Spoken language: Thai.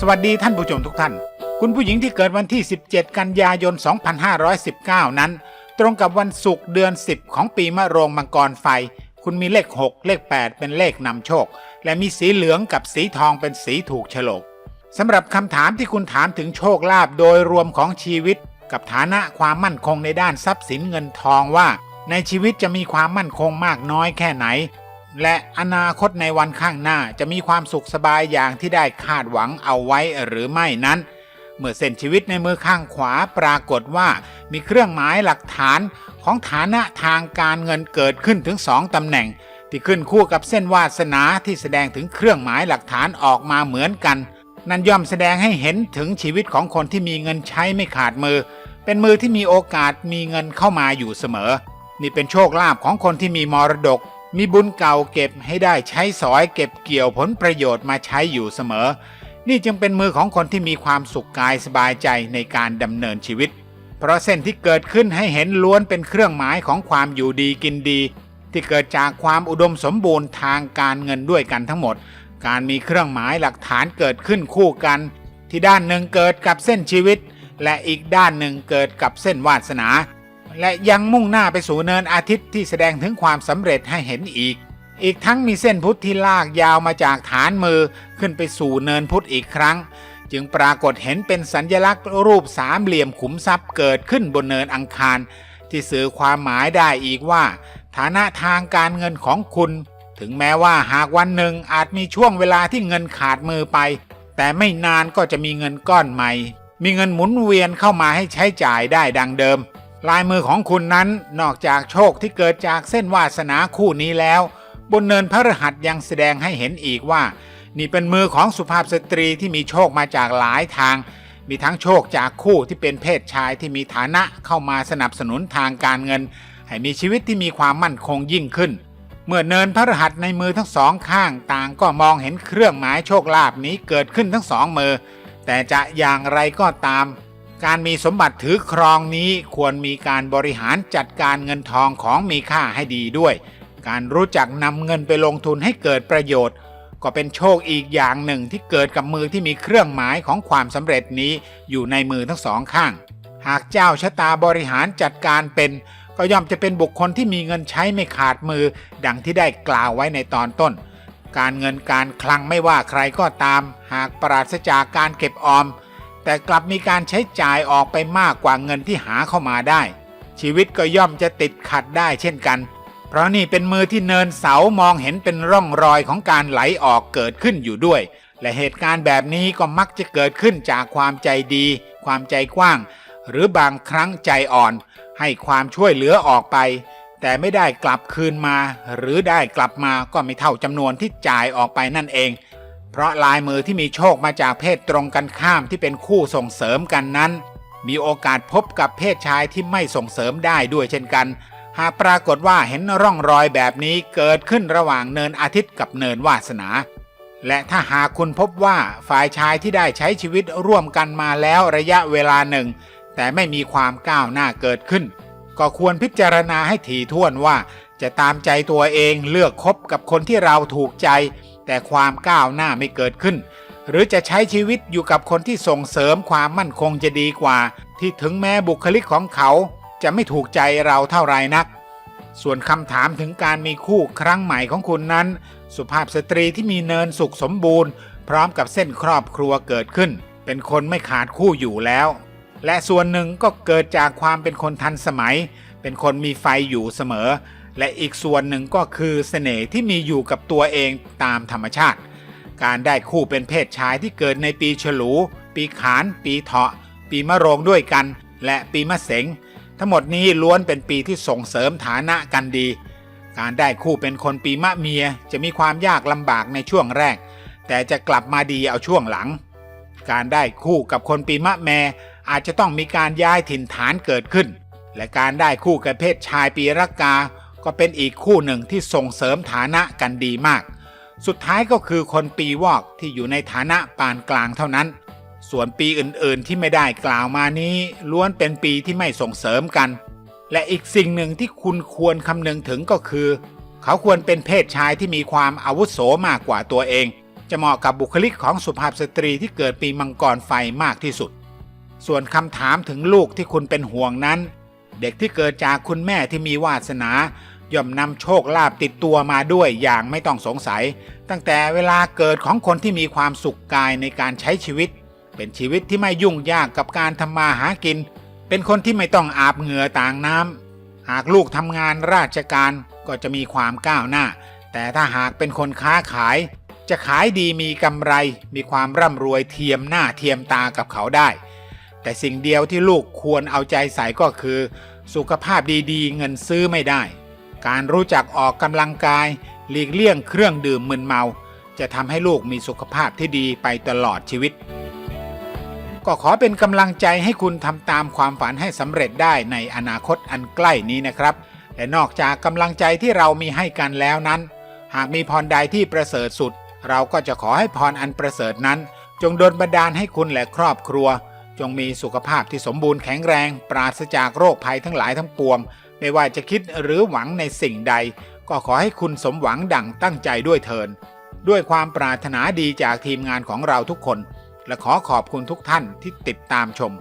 สวัสดีท่านผู้ชมทุกท่าน คุณผู้หญิงที่เกิดวันที่ 17 กันยายน 2519 นั้น ตรงกับวันศุกร์เดือน 10 ของปีมะโรงมังกรไฟ คุณมีเลข 6 เลข 8 เป็นเลขนำโชค และมีสีเหลืองกับสีทองเป็นสีถูกฉลกสำหรับคำถามที่คุณถามถึงโชคลาภโดยรวมของชีวิต กับฐานะความมั่นคงในด้านทรัพย์สินเงินทองว่า ในชีวิตจะมีความมั่นคงมากน้อยแค่ไหน และอนาคตในวันข้างหน้าจะมีความสุขสบายอย่างที่ได้คาดหวังเอาไว้หรือไม่นั้น เมื่อเส้นชีวิตในมือข้างขวาปรากฏว่ามีเครื่องหมายหลักฐานของฐานะทางการเงินเกิดขึ้นถึงสองตำแหน่ง ที่ขึ้นคู่กับเส้นวาสนาที่แสดงถึงเครื่องหมายหลักฐานออกมาเหมือนกัน นั่นย่อมแสดงให้เห็นถึงชีวิตของคนที่มีเงินใช้ไม่ขาดมือ เป็นมือที่มีโอกาสมีเงินเข้ามาอยู่เสมอ นี่เป็นโชคลาภของคนที่มีมรดก มีบุญเก่าเก็บให้ได้ใช้สอยเก็บเกี่ยวผลประโยชน์มาใช้อยู่เสมอ นี่จึงเป็นมือของคนที่มีความสุขกายสบายใจในการดำเนินชีวิต เพราะเส้นที่เกิดขึ้นให้เห็นล้วนเป็นเครื่องหมายของความอยู่ดีกินดี ที่เกิดจากความอุดมสมบูรณ์ทางการเงินด้วยกันทั้งหมด การมีเครื่องหมายหลักฐานเกิดขึ้นคู่กัน ที่ด้านหนึ่งเกิดกับเส้นชีวิต และอีกด้านหนึ่งเกิดกับเส้นวาสนา และยังมุ่งหน้าไปสู่เนินอาทิตย์ที่แสดงถึงความสำเร็จให้เห็นอีก อีกทั้งมีเส้นพุทธที่ลากยาวมาจากฐานมือขึ้นไปสู่เนินพุทธอีกครั้ง จึงปรากฏเห็นเป็นสัญญลักษณ์รูปสามเหลี่ยมขุมทรัพย์เกิดขึ้นบนเนินอังคาร ที่สื่อความหมายได้อีกว่า ฐานะทางการเงินของคุณ ถึงแม้ว่าหากวันหนึ่งอาจมีช่วงเวลาที่เงินขาดมือไป แต่ไม่นานก็จะมีเงินก้อนใหม่ มีเงินหมุนเวียนเข้ามาให้ใช้จ่ายได้ดังเดิม ลายมือของคุณนั้นนอกจากโชคที่เกิดจากเส้นวาสนาคู่นี้แล้ว บนเนินพระรหัสยังแสดงให้เห็นอีกว่า นี่เป็นมือของสุภาพสตรีที่มีโชคมาจากหลายทาง มีทั้งโชคจากคู่ที่เป็นเพศชายที่มีฐานะเข้ามาสนับสนุนทางการเงิน ให้มีชีวิตที่มีความมั่นคงยิ่งขึ้น เมื่อเนินพระรหัสในมือทั้งสองข้างต่างก็มองเห็นเครื่องหมายโชคลาภนี้เกิดขึ้นทั้งสองมือแต่จะอย่างไรก็ตาม การมีสมบัติถือครองนี้ควรมีการบริหารจัดการเงินทองของมีค่าให้ดีด้วย การรู้จักนำเงินไปลงทุนให้เกิดประโยชน์ ก็เป็นโชคอีกอย่างหนึ่งที่เกิดกับมือที่มีเครื่องหมายของความสำเร็จนี้อยู่ในมือทั้งสองข้าง หากเจ้าชะตาบริหารจัดการเป็น ก็ย่อมจะเป็นบุคคลที่มีเงินใช้ไม่ขาดมือ ดังที่ได้กล่าวไว้ในตอนต้น การเงินการคลังไม่ว่าใครก็ตาม หากปราศจากการเก็บออม แต่กลับมีการใช้จ่ายออกไปมากกว่าเงินที่หาเข้ามาได้ ชีวิตก็ย่อมจะติดขัดได้เช่นกัน เพราะนี่เป็นมือที่เนินเสามองเห็นเป็นร่องรอยของการไหลออกเกิดขึ้นอยู่ด้วย และเหตุการณ์แบบนี้ก็มักจะเกิดขึ้นจากความใจดี ความใจกว้าง หรือบางครั้งใจอ่อน ให้ความช่วยเหลือออกไป แต่ไม่ได้กลับคืนมา หรือได้กลับมาก็ไม่เท่าจำนวนที่จ่ายออกไปนั่นเอง เพราะลายมือที่มีโชคมาจากเพศตรงกันข้ามที่เป็นคู่ส่งเสริมกันนั้น มีโอกาสพบกับเพศชายที่ไม่ส่งเสริมได้ด้วยเช่นกัน หากปรากฏว่าเห็นร่องรอยแบบนี้เกิดขึ้นระหว่างเนินอาทิตย์กับเนินวาสนา และถ้าหากคุณพบว่าฝ่ายชายที่ได้ใช้ชีวิตร่วมกันมาแล้วระยะเวลาหนึ่ง แต่ไม่มีความก้าวหน้าเกิดขึ้น ก็ควรพิจารณาให้ถี่ถ้วนว่า จะตามใจตัวเองเลือกคบกับคนที่เราถูกใจ แต่ความก้าวหน้าไม่เกิดขึ้น หรือจะใช้ชีวิตอยู่กับคนที่ส่งเสริมความมั่นคงจะดีกว่า ที่ถึงแม้บุคลิกของเขาจะไม่ถูกใจเราเท่าไรนัก ส่วนคำถามถึงการมีคู่ครั้งใหม่ของคุณนั้น สุภาพสตรีที่มีเนินสุขสมบูรณ์ พร้อมกับเส้นครอบครัวเกิดขึ้น เป็นคนไม่ขาดคู่อยู่แล้ว และส่วนหนึ่งก็เกิดจากความเป็นคนทันสมัย เป็นคนมีไฟอยู่เสมอ และอีกส่วนหนึ่งก็คือเสน่ห์ที่มีอยู่กับตัวเองตามธรรมชาติ การได้คู่เป็นเพศชายที่เกิดในปีฉลู ปีขาน ปีเถาะ ปีมะโรงด้วยกัน และปีมะเสงทั้งหมดนี้ล้วนเป็นปีที่ส่งเสริมฐานะกันดี การได้คู่เป็นคนปีมะเมียจะมีความยากลำบากในช่วงแรก แต่จะกลับมาดีเอาช่วงหลัง การได้คู่กับคนปีมะแมอาจจะต้องมีการย้ายถิ่นฐานเกิดขึ้น และการได้คู่กับเพศชายปีรักกา ก็เป็นอีกคู่หนึ่งที่ส่งเสริมฐานะกันดีมาก สุดท้ายก็คือคนปีวอกที่อยู่ในฐานะปานกลางเท่านั้น ส่วนปีอื่นๆที่ไม่ได้กล่าวมานี้ ล้วนเป็นปีที่ไม่ส่งเสริมกัน และอีกสิ่งหนึ่งที่คุณควรคำนึงถึงก็คือ เขาควรเป็นเพศชายที่มีความอาวุโสมากกว่าตัวเอง จะเหมาะกับบุคลิกของสุภาพสตรีที่เกิดปีมังกรไฟมากที่สุด ส่วนคำถามถึงลูกที่คุณเป็นห่วงนั้นเด็กที่เกิดจากคุณแม่ที่มีวาสนา ย่อมนำโชคลาภติดตัวมาด้วยอย่างไม่ต้องสงสัย ตั้งแต่เวลาเกิดของคนที่มีความสุขกายในการใช้ชีวิต เป็นชีวิตที่ไม่ยุ่งยากกับการทำมาหากิน เป็นคนที่ไม่ต้องอาบเหงื่อต่างน้ำหากลูกทำงานราชการก็จะมีความก้าวหน้า แต่ถ้าหากเป็นคนค้าขาย จะขายดีมีกำไร มีความร่ำรวยเทียมหน้าเทียมตากับเขาได้ แต่สิ่งเดียวที่ลูกควรเอาใจใส่ก็คือ สุขภาพดีๆ เงินซื้อไม่ได้ การรู้จักออกกำลังกาย หลีกเลี่ยงเครื่องดื่มมึนเมา จะทำให้ลูกมีสุขภาพที่ดีไปตลอดชีวิต ก็ขอเป็นกำลังใจให้คุณทำตามความฝันให้สำเร็จได้ในอนาคตอันใกล้นี้นะครับ และนอกจากกำลังใจที่เรามีให้กันแล้วนั้น หากมีพรใดที่ประเสริฐสุด เราก็จะขอให้พรอันประเสริฐนั้น จงโดลบันดาลให้คุณและครอบครัว จงมีสุขภาพที่สมบูรณ์แข็งแรง ปราศจากโรคภัยทั้งหลายทั้งปวง ไม่ว่าจะคิดหรือหวังในสิ่งใด ก็ขอให้คุณสมหวังดั่งตั้งใจด้วยเทิน ด้วยความปรารถนาดีจากทีมงานของเราทุกคน และขอขอบคุณทุกท่านที่ติดตามชม